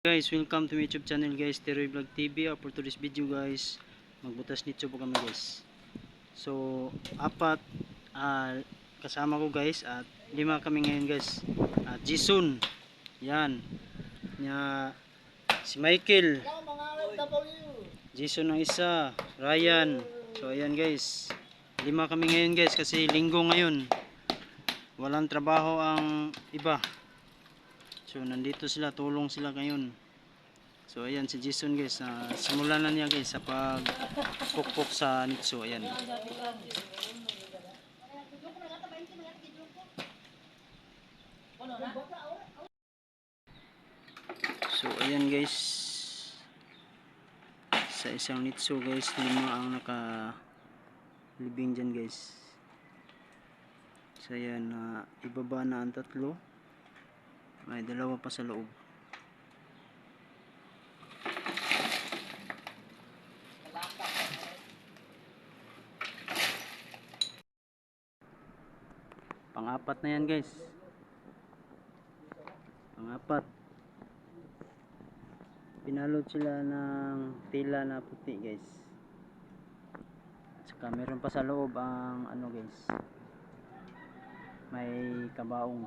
Guys, welcome to my YouTube channel guys, Teroy Vlog TV. Uh, for today's video guys, magbutas nito po kami guys. So, apat ah, kasama ko guys at lima kami ngayon guys. At Jason, yan. Si Michael, Jason ang isa, Ryan. So, ayan guys. Lima kami ngayon guys kasi linggo ngayon. Walang trabaho ang iba. So nandito sila, tulong sila ngayon. So ayan si Jason guys, uh, simulan na niya guys sa pag pukpok sa nitso. Ayan. So ayan guys. Sa isang nitso guys, lima ang naka libing dyan guys. So ayan, uh, ibaba na ang tatlo. May dalawa pa sa loob. Pang-apat na yan, guys. Pang-apat. Pinalot sila ng tila na puti, guys. At saka meron pa sa loob ang ano, guys. May kabaong.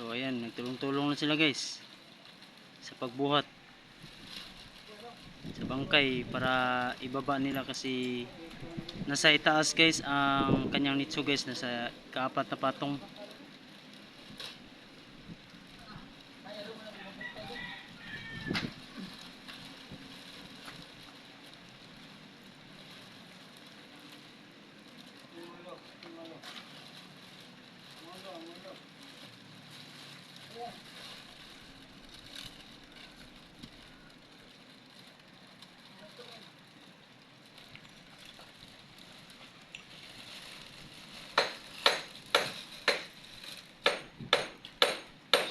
So ayan, nagtulong-tulong na sila guys sa pagbuhat sa bangkay para ibaba nila kasi nasa itaas guys ang kanyang nitso guys nasa kaapat na patong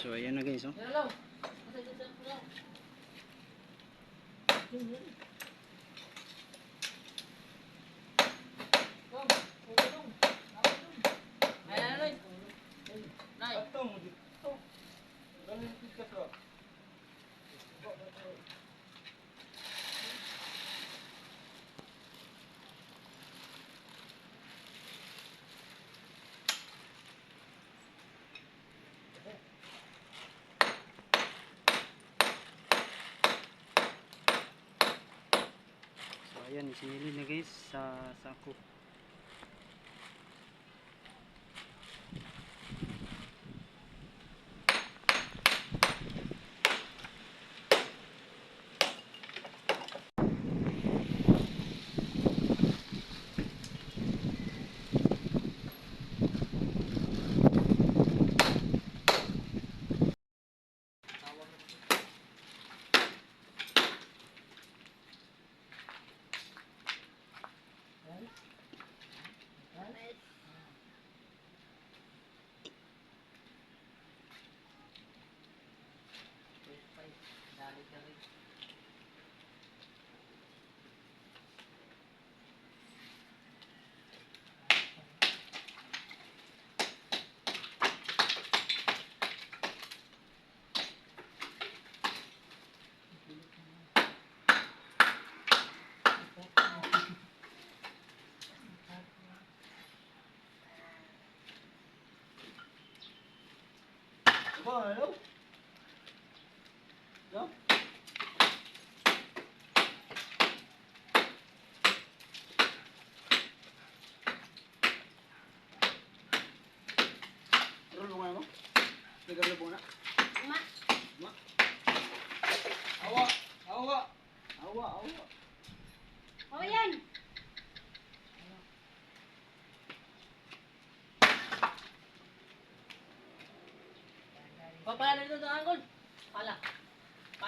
So ayan na guys oh. So ayan, isinili na guys sa sako. Ba, ano? No? Roll mo nga mo. Nagabla po na.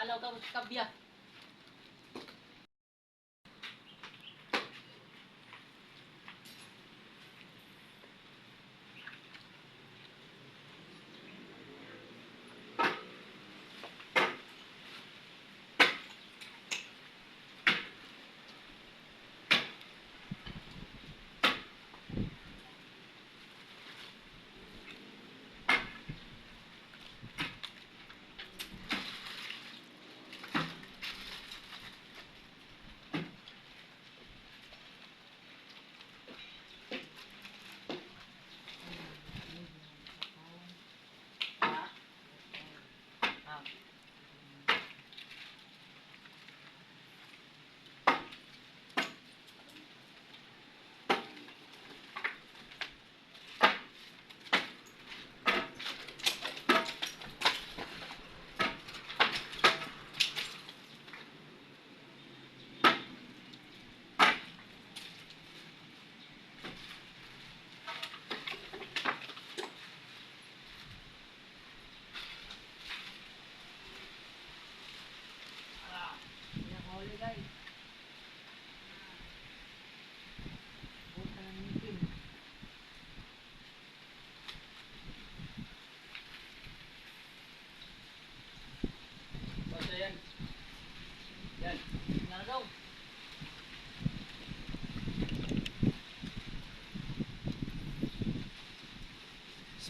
Ano, Alaw ka, kabiyak.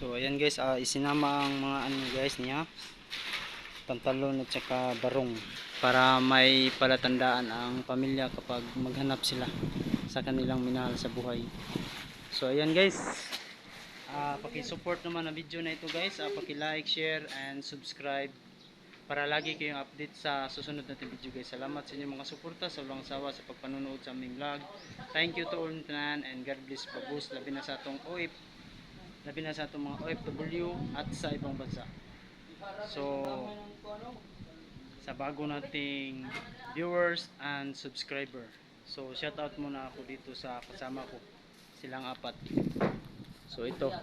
So ayan guys, ah, isinama ang mga ano guys niya. Pantalon at saka barong para may palatandaan ang pamilya kapag maghanap sila sa kanilang minahal sa buhay. So ayan guys. Ah, paki-support naman ang video na ito guys. Ah, paki-like, share and subscribe para lagi kayong update sa susunod natin video guys. Salamat sa inyong mga suporta sa walang sawa sa pagpanonood sa aming vlog. Thank you to all and God bless babus labi na sa atong OIP labi na sa atong mga OFW at sa ibang bansa. So, sa bago nating viewers and subscriber. So, shout out muna ako dito sa kasama ko. Silang apat. So, ito.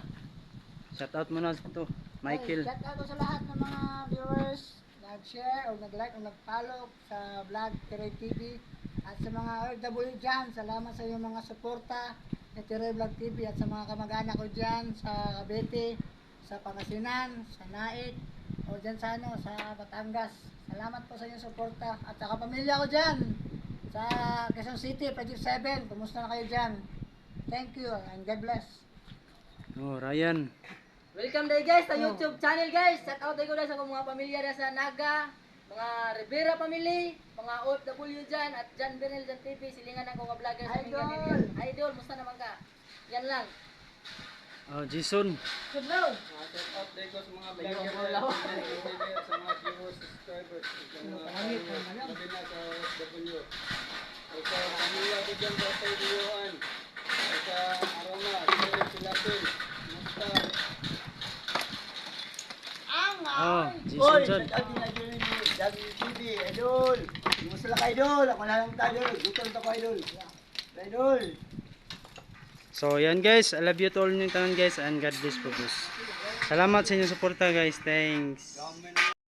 Shout out muna ito. Michael. Shout out sa lahat ng mga viewers nag-share o nag-like o nag-follow sa vlog Tiray TV at sa mga OFW dyan, salamat sa iyong mga suporta ni Tiray Vlog TV at sa mga kamag-anak ko dyan sa Cavite, sa Pangasinan, sa Naik o dyan sa ano, sa Batangas. Salamat po sa inyong suporta at sa kapamilya ko dyan sa Quezon City, Project 7. Kumusta na kayo dyan? Thank you and God bless. Oh, Ryan. Welcome day guys sa Oh. YouTube channel guys. Shout out tayo guys sa mga pamilya na sa Naga, mga Rivera family, mga OFW dyan at John Bernal John TV, silingan ako nga vlogger sa Idol! Idol. Idol, musta naman ka? Yan lang. Oh, Jason. Good now. Shout out din ko sa mga vlogger sa mga viewers, subscribers, sa mga labi na sa OFW. At sa pamilya ko dyan sa Taydioan, at sa Aroma, Sila Silatin, Musta, Oh, Oy, Jason shout out din idol ni Dagi TV, idol. Kumusta lang ka, idol? Ako na lang tayo, idol. Gutom ako, idol. Idol. So, yan guys. I love you to all yung tanan guys and God bless po guys. Salamat sa inyong suporta guys. Thanks.